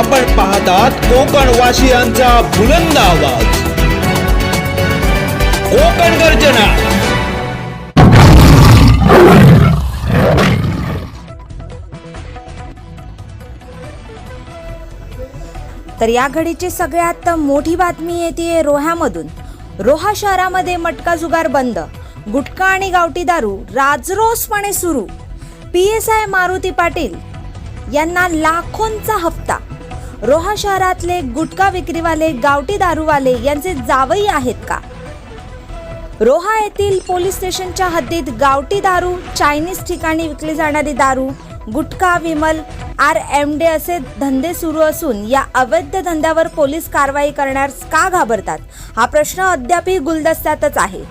आपण पाहतात कोकण वासियांचा बुलंद आवाज. कोकण गर्जना. तर या घडीची सगळ्यात मोठी बातमी येते रोह्यामधून. रोहा शहरामध्ये मटका जुगार बंद. गुटखा आणि गावठी दारू राजरोसपणे सुरू. P S I Maruti Patil यांना लाखोंचा हप्ता. रोहा शहरातले गुटखा विक्रीवाले गावठी दारूवाले यांचे जावई आहेत का? रोहा येथील पोलीस स्टेशनच्या हद्दीत गावठी दारू चायनीज ठिकाणी विकली जाणारी दारू गुटखा विमल आर एम डे असे धंदे सुरू असून या अवैध धंद्यावर पोलीस कारवाई करण्यास का घाबरतात? हा प्रश्न अद्यापही गुलदस्त्यातच आहे.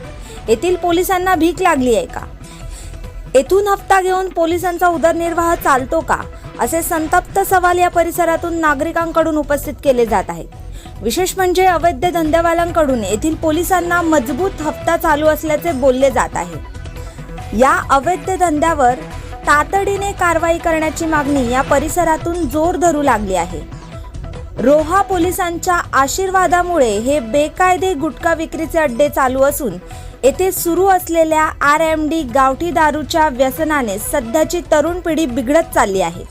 येथील पोलिसांना भीक लागली आहे का? येथून हप्ता घेऊन पोलिसांचा उदरनिर्वाह चालतो का? असे संतप्त सवाल या परिसरातून नागरिकांकडून उपस्थित केले जात आहेत. विशेष म्हणजे अवैध धंदेवाल्यांकडून येथील पोलिसांना मजबूत हप्ता चालू असल्याचे बोलले जात आहे. या अवैध धंद्यावर तातडीने कारवाई करण्याची मागणी या परिसरातून जोर धरू लागली आहे. रोहा पोलिसांच्या आशीर्वादामुळे हे बेकायदे गुटखा विक्रीचे अड्डे चालू असून येथे सुरू असलेल्या आर एम डी गावठी दारूच्या व्यसनाने सध्याची तरुण पिढी बिघडत चालली आहे.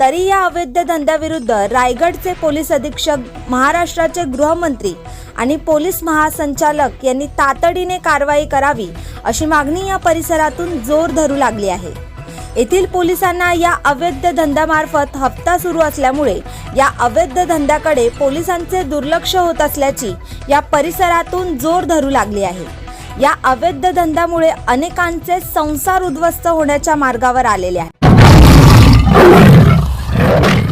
तरी या अवैध धंद्याविरुद्ध रायगडचे पोलीस अधीक्षक महाराष्ट्राचे गृहमंत्री आणि पोलीस महासंचालक यांनी तातडीने कारवाई करावी अशी मागणी या परिसरातून जोर धरू लागली आहे. येथील पोलिसांना या अवैध धंद्यामार्फत हप्ता सुरू असल्यामुळे या अवैध धंद्याकडे पोलिसांचे दुर्लक्ष होत असल्याची या परिसरातून जोर धरू लागली आहे. या अवैध धंद्यामुळे अनेकांचे संसार उद्ध्वस्त होण्याच्या मार्गावर आलेले आहेत Yeah.